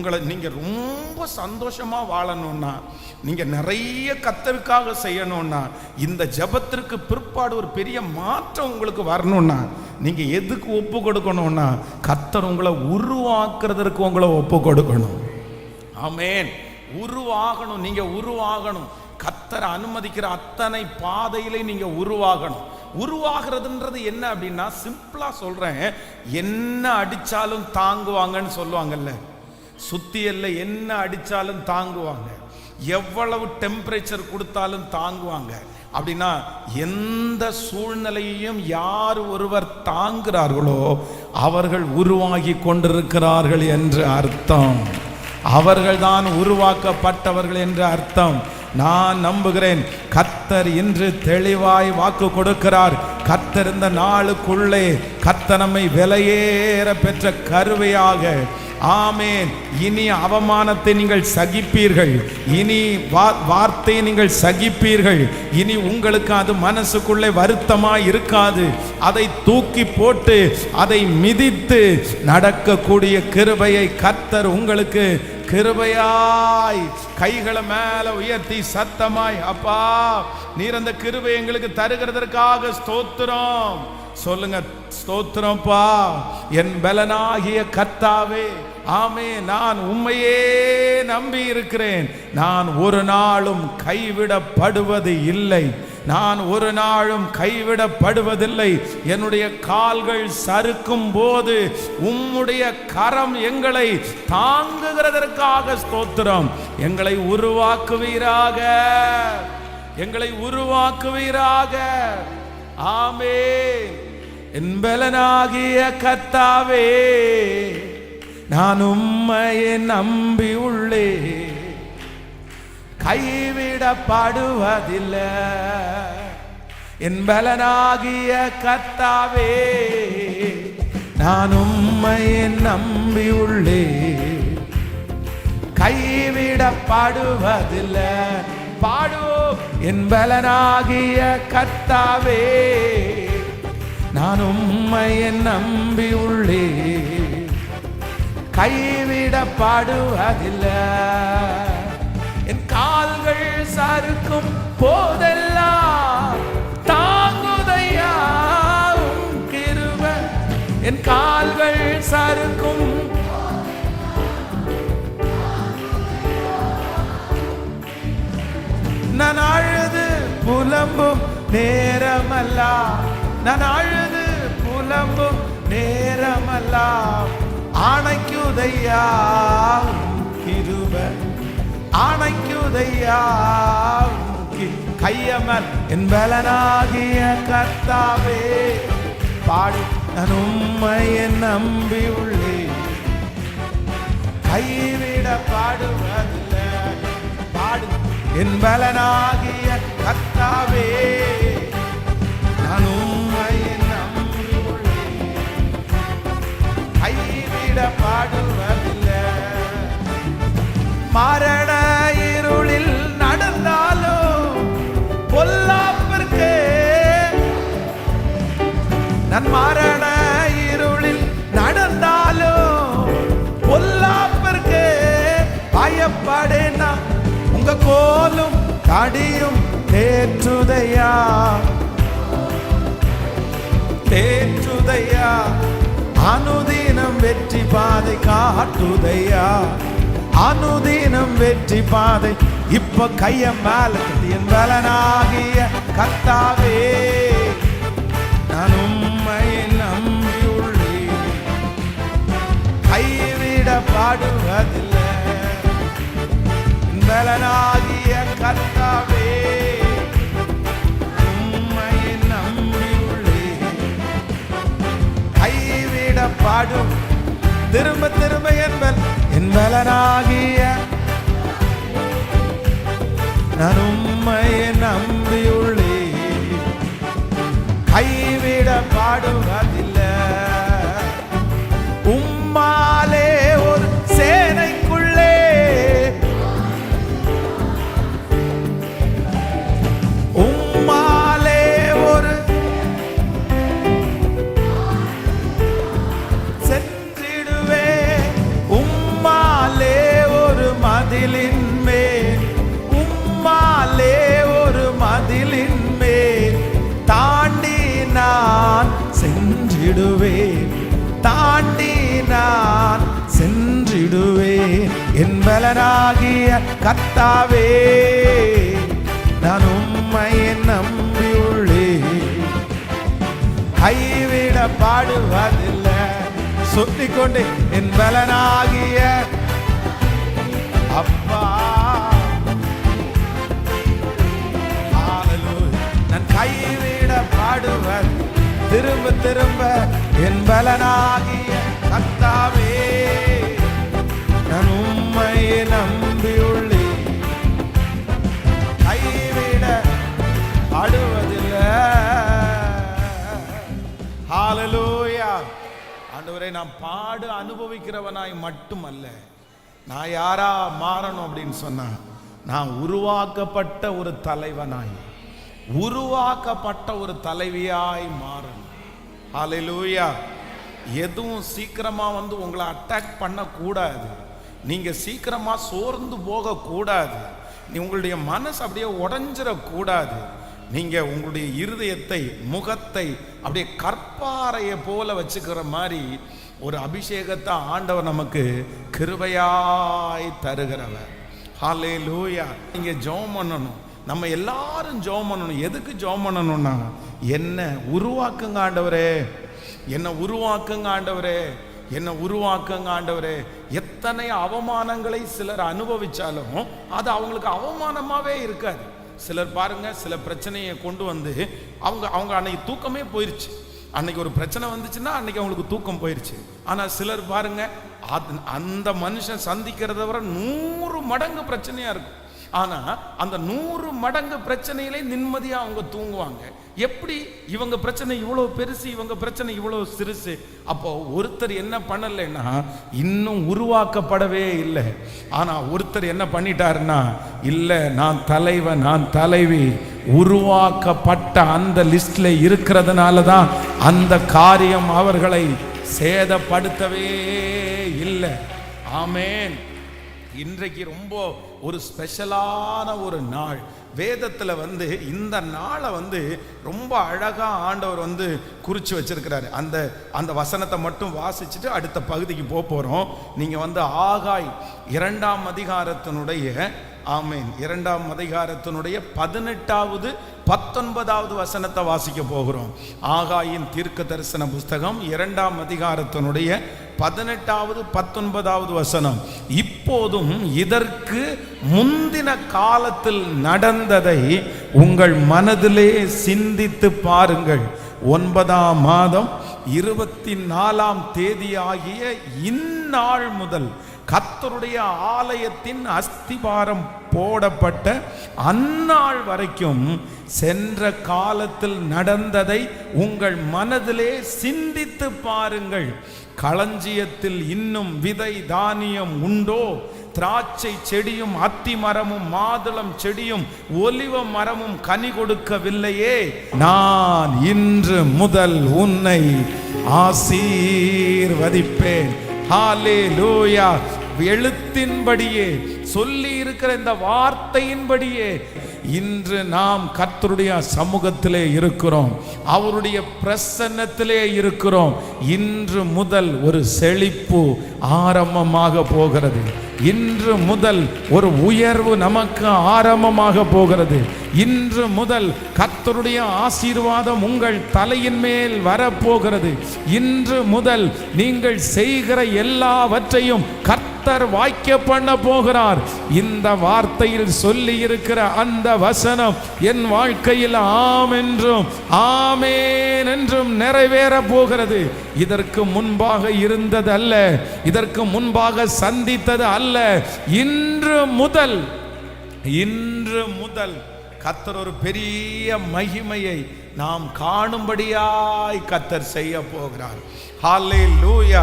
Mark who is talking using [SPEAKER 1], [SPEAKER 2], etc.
[SPEAKER 1] உங்களை நீங்கள் ரொம்ப சந்தோஷமாக வாழணும்னா நீங்கள் நிறைய கத்தருக்காக செய்யணும்னா இந்த ஜெபத்திற்கு பிற்பாடு ஒரு பெரிய மாற்றம் உங்களுக்கு வரணும்னா நீங்கள் எதுக்கு ஒப்பு கொடுக்கணும்னா கத்தர் உங்களை உருவாக்குறதற்கு உங்களை ஒப்பு கொடுக்கணும். ஆமேன். உருவாகணும். நீங்கள் உருவாகணும். கத்தரை அனுமதிக்கிற அத்தனை பாதையிலே நீங்கள் உருவாகணும். உருவாகிறதுன்றது என்ன அப்படின்னா சிம்பிளாக சொல்கிறேன் என்ன அடித்தாலும் தாங்குவாங்கன்னு சொல்லுவாங்கல்ல. சுத்தியல்ல என்ன அடித்தாலும் தாங்குவாங்க. எவ்வளவு டெம்பரேச்சர் கொடுத்தாலும் தாங்குவாங்க. அப்படின்னா எந்த சூழ்நிலையையும் யார் ஒருவர் தாங்குகிறார்களோ அவர்கள் உருவாகி கொண்டிருக்கிறார்கள் என்று அர்த்தம். அவர்கள்தான் உருவாக்கப்பட்டவர்கள் என்று அர்த்தம். நான் நம்புகிறேன் கத்தர் இன்று தெளிவாய் வாக்கு கொடுக்கிறார். கத்தர் இந்த நாளுக்குள்ளே கத்தனமை விலையேற பெற்ற கருவையாக ஆமேன். இனி அவமானத்தை நீங்கள் சகிப்பீர்கள். இனி வா- வார்த்தையை நீங்கள் சகிப்பீர்கள். இனி உங்களுக்கு அது மனசுக்குள்ளே வருத்தமாக இருக்காது. அதை தூக்கி போட்டு அதை மிதித்து நடக்கக்கூடிய கிருபையை கத்தர் உங்களுக்கு கிருபையாய் கைகளை மேல உயர்த்தி சத்தமாய் அப்பா நீர் அந்த கிருபை எங்களுக்கு தருகிறதற்காக ஸ்தோத்திரம். சொல்லுங்க ஸ்தோத்திரம்ப்பா என் பலனாகிய கர்த்தாவே. ஆமே நான் உண்மையே நம்பி இருக்கிறேன் நான் ஒரு நாளும் கைவிடப்படுவது இல்லை. நான் ஒரு நாளும் கைவிடப்படுவதில்லை. என்னுடைய கால்கள் சறுக்கும் போது உம்முடைய கரம் எங்களை தாங்குகிறதற்காக ஸ்தோத்திரம். எங்களை உருவாக்குவீராக. எங்களை உருவாக்குவீராக. ஆமே என்பலனாகிய கத்தாவே நான் உம்மையை நம்பி உள்ளே கைவிடப்படுவதில்லை. என்பலனாகிய கத்தாவே நான் உம்மையை நம்பி உள்ளே கைவிடப்படுவதில்லை. பாடுவோம். என் பலனாகிய கர்த்தாவே நான் உம்மையை நம்பி உள்ளே கைவிடப்படுவதில்லை. என் கால்கள் சறுக்கும் போதெல்லாம் தாங்குதையாவும் உம் என் கால்கள் சறுக்கும் நான் அழுது புலம்பும் நேரமல்லா. நான் அழுது புலம்பும் நேரமல்லா. ஆன ஆணைக்குதையா உம் ஆணைக்குதையா உம் என் பலனாகிய கர்த்தாவே பாடி நான் உம்மையை நம்பி உள்ளே. கைவிட பாடுவதில்லை. பாடு. என் பலனாகிய கர்த்தாவே நான் உம்மையை நம்பி உள்ளே. கைவிட பாடுவதில்லை மரண இருளில் நடந்தாலும் பொல்லாப்பிற்கு. நான் மரண இருளில் நடந்தாலும் பொல்லாப்பிற்கு. பயப்படேனா? உங்க கோலும் தடியும் தேற்றுதையா? தேற்றுதையா? அனுதினம் வெற்றி பாதை காட்டுதையா? அனுதினம் வெற்றி பாதை. இப்ப கைய மேல என் பலனாகிய கத்தாவே. நான் உம்மையை நம்பியுள்ளேன் கைவிட பாடுவதில்லை. பலனாகிய கத்தாவே. உம்மையை நம்பியுள்ளேன் கைவிட பாடும். திரும்ப திரும்ப என்பன். பலனாகிய நான் உம்மையை நம்பியுள்ளே கைவிட பாடுவதில்லை சென்றிடுவேன் தாண்டி நான் சென்றிடுவேன். என் பலனாகிய கத்தாவே நான் உம்மை நம்பி உள்ளே கைவிட பாடுவதில்லை. சொல்லிக்கொண்டே என் பலனாகிய அப்பா. நான் கைவிட பாடுவதில்லை. திரும்ப திரும்ப என் பலனாகிய கத்தாவே நான் உம்மை நம்பியுள்ளே கைவிட அழுவதில்லை ஹalleluya நான் பாடு அனுபவிக்கிறவனாய் மட்டுமல்ல நான் யாரா மாறணும் அப்படின்னு சொன்னா நான் உருவாக்கப்பட்ட ஒரு தலைவனாய். உருவாக்கப்பட்ட ஒரு தலைவியாய் மாறணும் ஹalleluya எதுவும் சீக்கிரமாக வந்து உங்களை அட்டாக் பண்ணக்கூடாது. நீங்கள் சீக்கிரமாக சோர்ந்து போகக்கூடாது. நீ உங்களுடைய மனசு அப்படியே உடஞ்சிடக்கூடாது. நீங்கள் உங்களுடைய இருதயத்தை முகத்தை அப்படியே கற்பாறையை போல வச்சுக்கிற மாதிரி ஒரு அபிஷேகத்தை ஆண்டவர் நமக்கு கிருபையாய் தருகிறவர். ஹாலே லூயா நீங்கள் ஜெபம் பண்ணணும். நம்ம எல்லாரும் ஜோம் பண்ணணும். எதுக்கு ஜோம் பண்ணணும்னா என்ன உருவாக்குங்க ஆண்டவரே. என்ன உருவாக்குங்க ஆண்டவரே. என்ன உருவாக்குங்க ஆண்டவரே. எத்தனை அவமானங்களை சிலர் அனுபவிச்சாலும் அது அவங்களுக்கு அவமானமாகவே இருக்காது. சிலர் பாருங்க சில பிரச்சனையை கொண்டு வந்து அவங்க அவங்க அன்னைக்கு தூக்கமே போயிருச்சு. அன்னைக்கு ஒரு பிரச்சனை வந்துச்சுன்னா அன்னைக்கு அவங்களுக்கு தூக்கம் போயிருச்சு. ஆனா சிலர் பாருங்க அது- அந்த மனுஷன் சந்திக்கிறத விட நூறு மடங்கு பிரச்சனையா இருக்கும். ஆனா அந்த நூறு மடங்கு பிரச்சனையிலே நிம்மதியா அவங்க தூங்குவாங்க. எப்படி? இவங்க பிரச்சனை இவ்வளவு பெருசு இவங்க பிரச்சனை இவ்வளவு சிறுசு. அப்போ ஒருத்தர் என்ன பண்ணலைன்னா இன்னும் உருவாக்கப்படவே இல்லை. ஆனா ஒருத்தர் என்ன பண்ணிட்டாருன்னா இல்லை நான் தலைவன் நான் தலைவி. உருவாக்கப்பட்ட அந்த லிஸ்ட்ல இருக்கிறதுனால தான் அந்த காரியம் அவர்களை சேதப்படுத்தவே இல்லை. ஆமேன். இன்றைக்கு ரொம்ப ஒரு ஸ்பெஷலான ஒரு நாள். வேதத்துல வந்து இந்த நாளை வந்து ரொம்ப அழகா ஆண்டவர் வந்து குறித்து வச்சிருக்கிறாரு. அந்த அந்த வசனத்தை மட்டும் வாசிச்சுட்டு அடுத்த பகுதிக்கு போக போறோம். நீங்க வந்து ஆகாய் இரண்டாம் அதிகாரத்தினுடைய ஆமீன் இரண்டாம் அதிகாரத்தினுடைய பதினெட்டாவது பத்தொன்பதாவது வசனத்தை வாசிக்க போகிறோம். ஆகாயின் தீர்க்க தரிசன புஸ்தகம் இரண்டாம் அதிகாரத்தினுடைய பதினெட்டாவது பத்தொன்பதாவது வசனம். இப்போதும் இதற்கு முந்தின காலத்தில் நடந்ததை உங்கள் மனதிலே சிந்தித்து பாருங்கள். ஒன்பதாம் மாதம் இருபத்தி நாலாம் தேதியாகிய இந்த இந்நாள் முதல் கத்தருடைய ஆலயத்தின் அஸ்திபாரம் போடப்பட்ட அந்நாள் வரைக்கும் சென்ற காலத்தில் நடந்ததை உங்கள் மனதிலே சிந்தித்து பாருங்கள். களஞ்சியத்தில் இன்னும் விதை தானியம் உண்டோ? திராட்சை செடியும் அத்தி மரமும் மாதுளம் செடியும் ஒலிவ மரமும் கனி கொடுக்கவில்லையே? நான் இன்று முதல் உன்னை ஆசீர்வதிப்பேன். ஹalleluya. எழுத்தின்படியே சொல்லி இருக்கிற இந்த வார்த்தையின்படியே இன்று நாம் கர்த்தருடைய சமூகத்திலே இருக்கிறோம். அவருடைய பிரசன்னத்திலே இருக்கிறோம். இன்று முதல் ஒரு செழிப்பு ஆரம்பமாக போகிறது. இன்று முதல் ஒரு உயர்வு நமக்கு ஆரம்பமாக போகிறது. இன்று முதல் கர்த்தருடைய ஆசீர்வாதம் உங்கள் தலையின் மேல் வரப்போகிறது. இன்று முதல் நீங்கள் செய்கிற எல்லாவற்றையும் கர்த்தர் வாய்க்க பண்ண போகிறார். இந்த வார்த்தையில் சொல்லி இருக்கிற அந்த வசனம் என் வாழ்க்கையில் ஆம் என்றும் ஆமேன் என்றும் நிறைவேற போகிறது. இதற்கு முன்பாக இருந்தது அல்ல இதற்கு முன்பாக சந்தித்தது அல்ல. இன்று முதல் இன்று முதல் கத்தர் ஒரு பெரிய மகிமையை நாம் காணும்படியாய் கத்தர் செய்ய போகிறார். ஹாலே லூயா